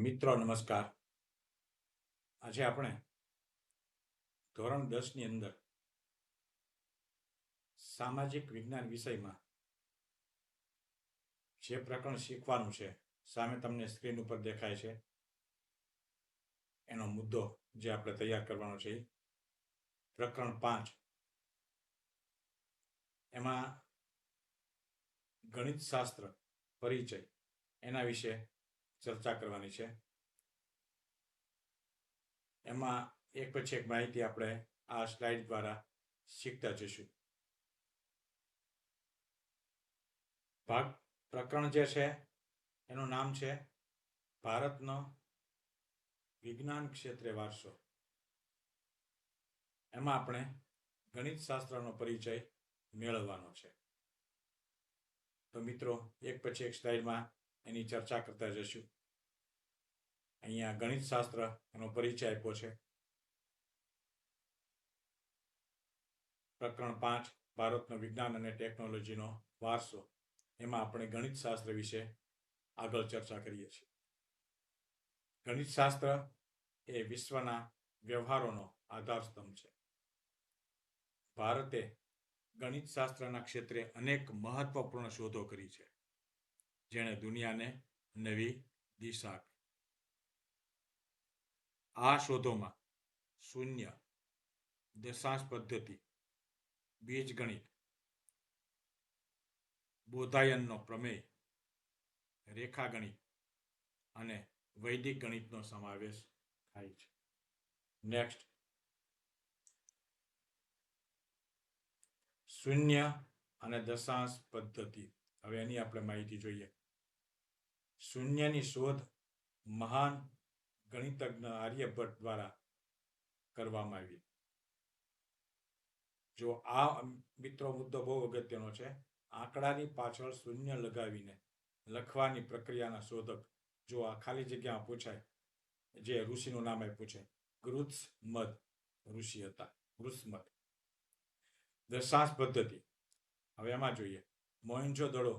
મિત્રો, નમસ્કાર. આજે આપણે ધોરણ દસની અંદર સામાજિક વિજ્ઞાન વિષયમાં જે પ્રકરણ શીખવાનું છે, સામે તમને સ્ક્રીન ઉપર દેખાય છે. એનો મુદ્દો જે આપણે તૈયાર કરવાનો છે પ્રકરણ પાંચ. એમાં ગણિત શાસ્ત્ર પરિચય. એના વિશે ચર્ચા કરવાની છે. એમાં એક પછી એક માહિતી આપણે આ સ્લાઇડ દ્વારા શીખતા જઈશું. ભાગ પ્રકરણ જે છે, એનું નામ છે ભારતનો વિજ્ઞાન ક્ષેત્રે વારસો. એમાં આપણે ગણિત શાસ્ત્રનો પરિચય મેળવવાનો છે. તો મિત્રો, એક પછી એક સ્લાઇડમાં એની ચર્ચા કરતા જઈશું. અહીંયા ગણિત શાસ્ત્ર એનો પરિચય આપ્યો છે. પ્રકરણ પાંચ, ભારતનો વિજ્ઞાન અને ટેકનોલોજીનો વારસો. એમાં આપણે ગણિત શાસ્ત્ર વિશે આગળ ચર્ચા કરીએ છીએ. ગણિત શાસ્ત્ર એ વિશ્વના વ્યવહારોનો આધારસ્તંભ છે. ભારતે ગણિત શાસ્ત્રના ક્ષેત્રે અનેક મહત્વપૂર્ણ શોધો કરી છે. જેણે દુનિયાને નવી દિશા આપી. આ શોધોમાં શૂન્ય દશાંશ પદ્ધતિ, બીજગણિત, બોધાયનનો પ્રમેય, રેખાગણિત અને વૈદિક ગણિતનો સમાવેશ થાય છે. નેક્સ્ટ શૂન્ય અને દશાંશ પદ્ધતિ. હવે એની આપણે માહિતી જોઈએ. શૂન્યની શોધ મહાન ગણિતજ્ઞ આર્યભટ્ટ દ્વારા કરવામાં આવી. જો આ મિત્રો મુદ્દો બહુ અગત્યનો છે, આંકડાની પાછળ શૂન્ય લગાવીને લખવાની પ્રક્રિયાના શોધક જો આ ખાલી જગ્યામાં પૂછાય, જે ઋષિનું નામ આપ્યું છે ગૃત્સ મદ ઋષિ હતા ગૃત્સમદ દશાંશ પદ્ધતિ. હવે એમાં જોઈએ. મોહેન્જો દડો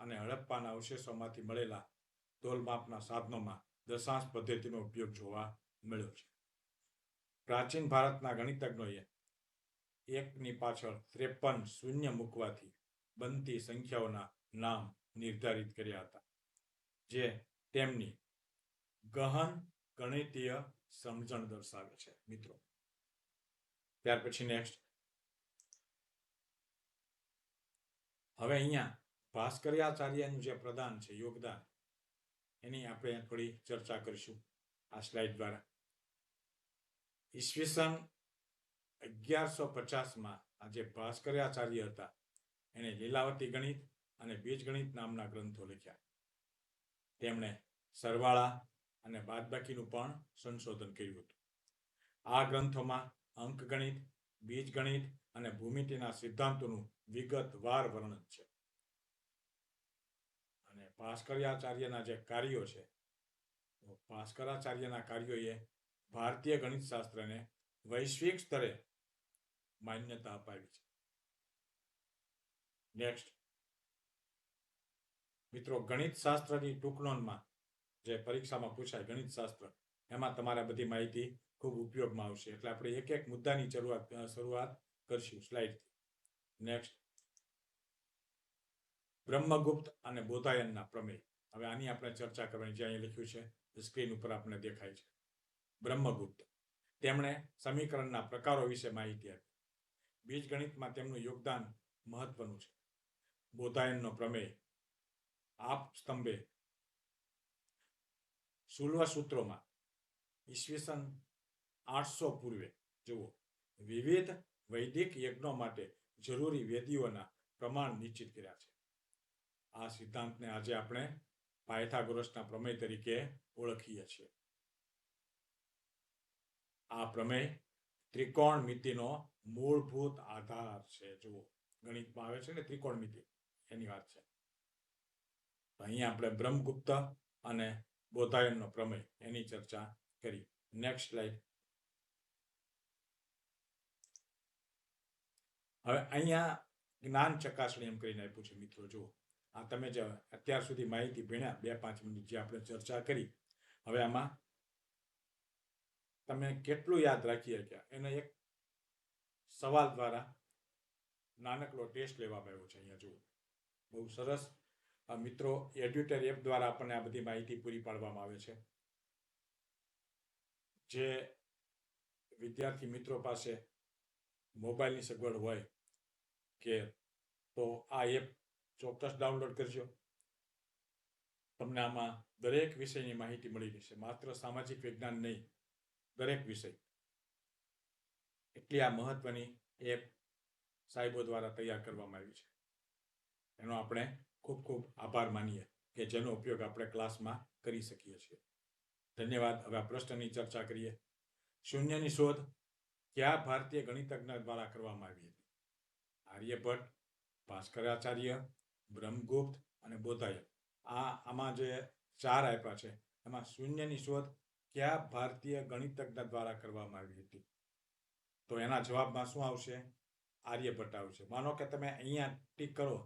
અને હડપ્પાના અવશેષોમાંથી મળેલા તોલમાપના સાધનોમાં દશાંશ પદ્ધતિનો ઉપયોગ જોવા મળ્યો છે. પ્રાચીન ભારતના ગણિતજ્ઞોએ એકની પાછળ ત્રેપન શૂન્ય મૂકવાથી બનતી સંખ્યાઓના નામ નિર્ધારિત કર્યા હતા, જે તેમની ગહન ગણિતીય સમજણ દર્શાવે છે, મિત્રો. ત્યાર પછી નેક્સ્ટ હવે અહીંયા ભાસ્કર્યાચાર્યનું જે પ્રદાન છે, યોગદાન એની આપણે થોડી ચર્ચા કરીશું આ સ્લાઇડ દ્વારા. ઈસવીસન અગિયારસો પચાસમાં આ જે ભાસ્કર્યાચાર્ય હતા. એને લીલાવતી ગણિત અને બીજગણિત નામના ગ્રંથો લખ્યા. તેમણે સરવાળા અને બાદબાકીનું પણ સંશોધન કર્યું હતું. આ ગ્રંથોમાં અંકગણિત, બીજગણિત અને ભૂમિતિના સિદ્ધાંતોનું વિગતવાર વર્ણન છે. અને ભાસ્કર્યાચાર્યના જે કાર્યો છે ભાસ્કરાચાર્યના કાર્યોએ ભારતીય ગણિત શાસ્ત્રને વૈશ્વિક સ્તરે માન્યતા અપાવી છે. નેક્સ્ટ મિત્રો ગણિત શાસ્ત્રની જે પરીક્ષામાં પૂછાય ગણિત શાસ્ત્ર એમાં તમારે બધી માહિતી ખૂબ ઉપયોગમાં આવશે. એટલે આપણે એક એક મુદ્દાની શરૂઆત શરૂઆત કરશું સ્લાઇડથી. નેક્સ્ટ બ્રહ્મગુપ્ત અને બોધાયનના પ્રમેય. હવે આની આપણે ચર્ચા કરવાની જે અહીં લખ્યું છે સ્ક્રીન ઉપર આપણે દેખાય છે. બ્રહ્મગુપ્ત. તેમણે સમીકરણના પ્રકારો વિશે માહિતી આપી. બીજગણિતમાં તેમનું યોગદાન મહત્વનું છે. બોધાયનનો પ્રમેય. આપ સ્તંભે. સુલ્વ સૂત્રોમાં. ઈસવીસન આઠસો પૂર્વે. જુઓ. વિવિધ વૈદિક યજ્ઞો માટે જરૂરી વેદીઓના પ્રમાણ નિશ્ચિત કર્યા છે. આ સિદ્ધાંતને આજે આપણે પાયથાગોરસના પ્રમેય તરીકે ઓળખીએ છીએ. આ પ્રમેય ત્રિકોણ મિતિનો મૂળભૂત આધાર છે. જુઓ, ગણિતમાં આવે છે ને, ત્રિકોણ મિતિ. એની વાત છે. અહીંયા આપણે બ્રહ્મગુપ્ત અને બોધાયનનો પ્રમેય, એની ચર્ચા કરી. નેક્સ્ટ સ્લાઇડ હવે અહીંયા જ્ઞાન ચકાસણી એમ કરીને આપ્યું છે મિત્રો, જુઓ. આ તમે જે અત્યાર સુધી માહિતી ભણ્યા, બે પાંચ મિનિટ જે આપણે ચર્ચા કરી. હવે આમાં તમે કેટલું યાદ રાખી શક્યા? એને એક સવાલ દ્વારા નાનકડો ટેસ્ટ લેવામાં આવ્યો છે અહીંયા, જુઓ. બહુ સરસ. મિત્રો, એડ્યુટર એપ દ્વારા આપણને આ બધી માહિતી પૂરી પાડવામાં આવે છે. જે વિદ્યાર્થી મિત્રો પાસે મોબાઈલની સગવડ હોય કે તો આ એપ ચોક્કસ ડાઉનલોડ કરજો. તમને આમાં દરેક વિષયની માહિતી મળી રહેશે. માત્ર સામાજિક વિજ્ઞાન નહીં, દરેક વિષય. એટલી આ મહત્વની એપ સાહેબો દ્વારા તૈયાર કરવામાં આવી છે. એનો આપણે ખૂબ ખૂબ આભાર માનીએ કે જેનો ઉપયોગ આપણે ક્લાસમાં કરી શકીએ છીએ. ધન્યવાદ. હવે આ પ્રશ્નની ચર્ચા કરીએ. શૂન્યની શોધ કયા ભારતીય ગણિતજ્ઞ દ્વારા કરવામાં આવી હતી? આર્યભટ્ટ, ભાસ્કરાચાર્ય બ્રહ્મગુપ્ત અને બોધાયન આ આમાં જે ચાર આપ્યા છે, એમાં શૂન્યની શોધ કયા ભારતીય ગણિતજ્ઞ દ્વારા કરવામાં આવી હતી? તો એના જવાબમાં શું આવશે? આર્યભટ્ટ આવશે. માનો કે તમે અહીંયા ટીક કરો,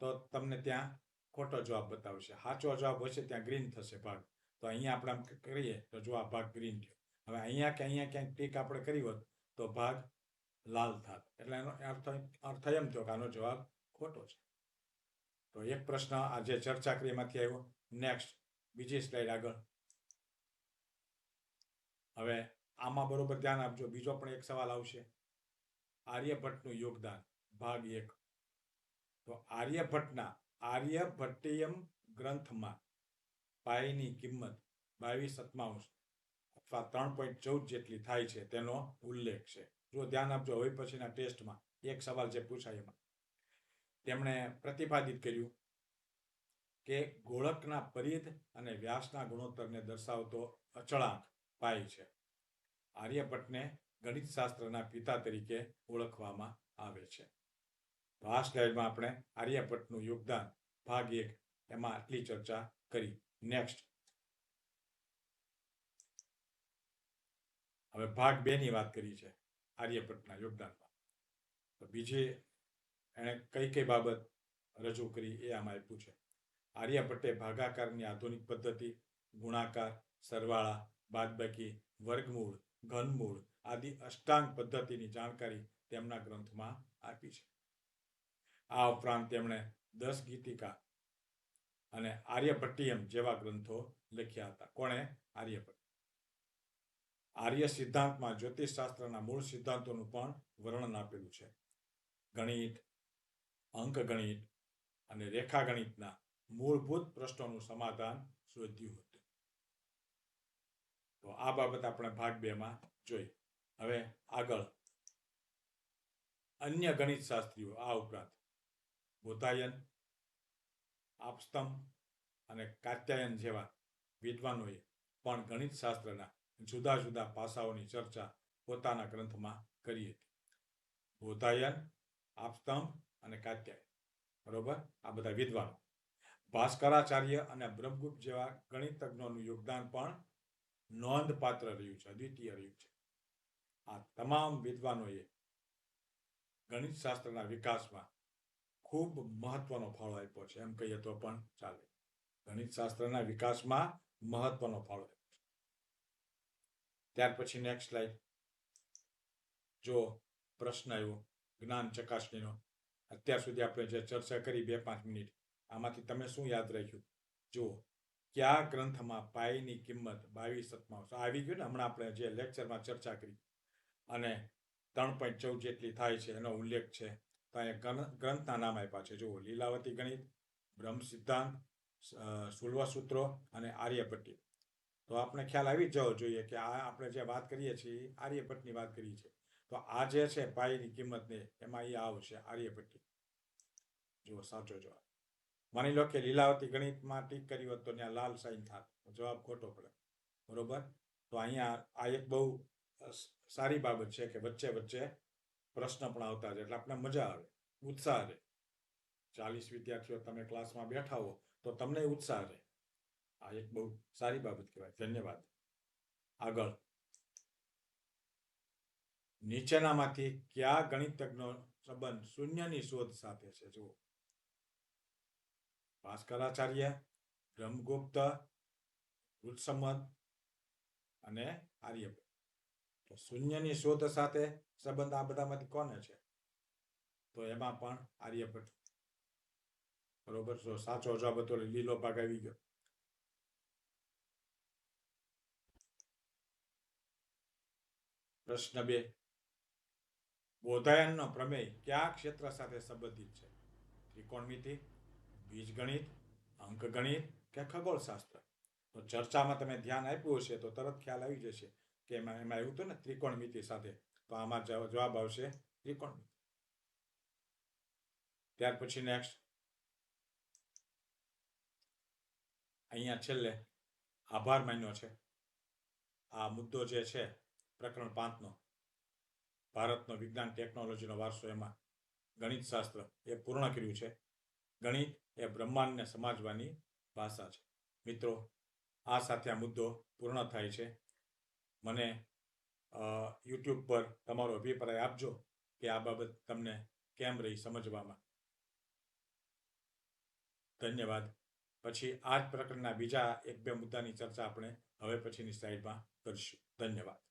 તો તમને ત્યાં ખોટો જવાબ બતાવશે. સાચો જવાબ હશે, ત્યાં ગ્રીન થશે ભાગ. તો અહીંયા આપણે આમ કરીએ, તો જો આ ભાગ ગ્રીન થયો. હવે અહીંયા કે અહીંયા ક્યાંક ટીક આપણે કરી હોત, તો ભાગ લાલ થાત. એટલે એનો અર્થ અર્થ એમ થયો કે આનો જવાબ ખોટો છે. તો એક પ્રશ્ન આ જે ચર્ચા કરી આવ્યો. નેક્સ્ટ બીજી સ્લાઇડ આગળ. હવે આમાં બરોબર ધ્યાન આપજો. બીજો પણ એક સવાલ આવશે. આર્યભટ્ટનું યોગદાન, ભાગ એક. તો આર્યભટ્ટના આર્યભટ્ટીયમ ગ્રંથમાં પાયની કિંમત બાવીસ સત્તાવંશ અથવા ત્રણ પોઈન્ટ ચૌદ જેટલી થાય છે તેનો ઉલ્લેખ છે. જો ધ્યાન આપજો. હવે પછીના ટેસ્ટમાં એક સવાલ જે પૂછાય એમાં. તેમણે પ્રતિપાદિત કર્યું કે ગોળકના પરિધ અને વ્યાસના ગુણોત્તરને દર્શાવતો અચળાંક પાય છે. આર્યભટ્ટને ગણિતશાસ્ત્રના પિતા તરીકે ઓળખવામાં આવે છે. તો આ સ્લાઇડમાં આપણે આર્યભટ્ટનું યોગદાન ભાગ એક એમાં આટલી ચર્ચા કરી. નેક્સ્ટ. હવે ભાગ બે ની વાત કરી છે આર્યભટ્ટના યોગદાનમાં. તો બીજી એણે કઈ કઈ બાબત રજૂ કરી એ આમાં આપ્યું છે આર્યભટ્ટે ભાગાકારની આધુનિક પદ્ધતિ, ગુણાકાર, સરવાળા, બાદબાકી, વર્ગમૂળ, ઘનમૂળ આદિ અષ્ટાંગ પદ્ધતિની જાણકારી તેમના ગ્રંથમાં આપી છે. આ ઉપરાંત તેમણે દસ ગીતિકા અને આર્યભટ્ટિયમ જેવા ગ્રંથો લખ્યા હતા. કોણે? આર્યભટ્ટ આર્ય સિદ્ધાંતમાં જ્યોતિષશાસ્ત્રના મૂળ સિદ્ધાંતોનું પણ વર્ણન આપેલું છે. ગણિત અંકગણિત અને રેખાગણિતના મૂળભૂત પ્રશ્નોનું સમાધાન શોધ્યું હતું. તો આ બાબત આપણે ભાગ બે માં જોઈ. હવે આગળ. અન્ય ગણિત શાસ્ત્રીઓ આ ઉપરાંત બોધાયન આપસ્તંભ અને કાત્યાયન જેવા વિદ્વાનોએ પણ ગણિત શાસ્ત્રના જુદા જુદા પાસાઓની ચર્ચા પોતાના ગ્રંથમાં કરી હતી. બોધાયન આપસ્તંભ અને કાત્યાય બરોબર? આ બધા વિદ્વાનો. ભાસ્કરાચાર્ય અને બ્રહ્મગુપ્ત જેવા ગણિતજ્ઞોનું યોગદાન પણ નોંધપાત્ર રહ્યું છે, અદ્વિતીય રહ્યું છે. આ તમામ વિદ્વાનોએ ગણિત શાસ્ત્રના વિકાસમાં ખૂબ મહત્વનો ફાળો આપ્યો છે. એમ કહીએ તો પણ ચાલે. ગણિત શાસ્ત્રના વિકાસમાં મહત્વનો ફાળો આપ્યો છે. ત્યાર પછી નેક્સ્ટ સ્લાઇડ જો પ્રશ્ન આવ્યો, જ્ઞાન ચકાસણીનો. અત્યાર સુધી આપણે જે ચર્ચા કરી બે પાંચ મિનિટ, આમાંથી તમે શું યાદ રાખ્યું? જુઓ, કયા ગ્રંથમાં પાયની કિંમત બાવીસ સત્તાવન આવી ગયું ને હમણાં આપણે જે લેક્ચરમાં ચર્ચા કરી. અને ત્રણ પોઈન્ટ ચૌદ જેટલી થાય છે, એનો ઉલ્લેખ છે. તો અહીંયા ગ્રંથના નામ આપ્યા છે. જુઓ, લીલાવતી ગણિત, બ્રહ્મ સિદ્ધાંત સુલવાસૂત્રો અને આર્યભટ્ટી. તો આપણે ખ્યાલ આવી જ જવો જોઈએ કે આ આપણે જે વાત કરીએ છીએ, આર્યભટ્ટની વાત કરીએ છીએ. તો આ જે છે પાઈની કિંમતને એમાં એ આવશે આર્યભટ્ટી. જુઓ, સાચો જવાબ. માની લો કે લીલાવતી ગણિતમાં ટીક કરી હોત તો ત્યાં લાલ સાઈન થાત. જવાબ ખોટો પડે. બરોબર? તો અહીંયા આ એક બહુ સારી બાબત છે કે વચ્ચે વચ્ચે પ્રશ્ન પણ આવતા છે એટલે આપણે મજા આવે. ઉત્સાહ રહે. ચાલીસ વિદ્યાર્થીઓ તમે ક્લાસમાં બેઠા હો તો તમને ઉત્સાહ રહે. આ એક બહુ સારી બાબત કહેવાય. ધન્યવાદ. આગળ. નીચેનામાંથી કયા ગણિતજ્ઞો સંબંધ શૂન્યની શોધ સાથે છે? જુઓ. ભાસ્કરાચાર્ય, બ્રહ્મગુપ્ત વૃત્સમત અને આર્યભટ્ટ. તો શૂન્યની શોધ સાથે સંબંધ આ બધામાંથી કોને છે? તો એમાં પણ આર્યભટ્ટ. બરોબર? તો સાચો જવાબ હતો લીલો ભાગ આવી ગયો. પ્રશ્ન બે. બોધાયનનો પ્રમેય કયા ક્ષેત્ર સાથે સંબંધિત છે? ત્રિકોણમિતિ, બીજગણિત, અંકગણિત કે ખગોળશાસ્ત્ર? તો ચર્ચામાં તમે ધ્યાન આપ્યું હશે તો તરત ખ્યાલ આવી જશે કે એમાં એમાં એવું હતું ને, ત્રિકોણમિતિ સાથે. તો આમાં જવાબ આવશે ત્રિકોણમિતિ. ત્યાર પછી નેક્સ્ટ અહીંયા છેલ્લે આભાર માન્યો છે. આ મુદ્દો જે છે, પ્રકરણ પાંચનો. ભારતનો વિજ્ઞાન ટેકનોલોજીનો વારસો એમાં ગણિત શાસ્ત્ર એ પૂર્ણ કર્યું છે. ગણિત એ બ્રહ્માંડને સમાજવાની ભાષા છે. મિત્રો, આ સાથે આ મુદ્દો પૂર્ણ થાય છે. મને યુટ્યુબ પર તમારો અભિપ્રાય આપજો કે આ બાબત તમને કેમ રહી સમજવામાં. ધન્યવાદ. પછી આ જ પ્રકરણના બીજા એક બે મુદ્દાની ચર્ચા આપણે હવે પછીની સ્લાઇડમાં કરીશું. ધન્યવાદ.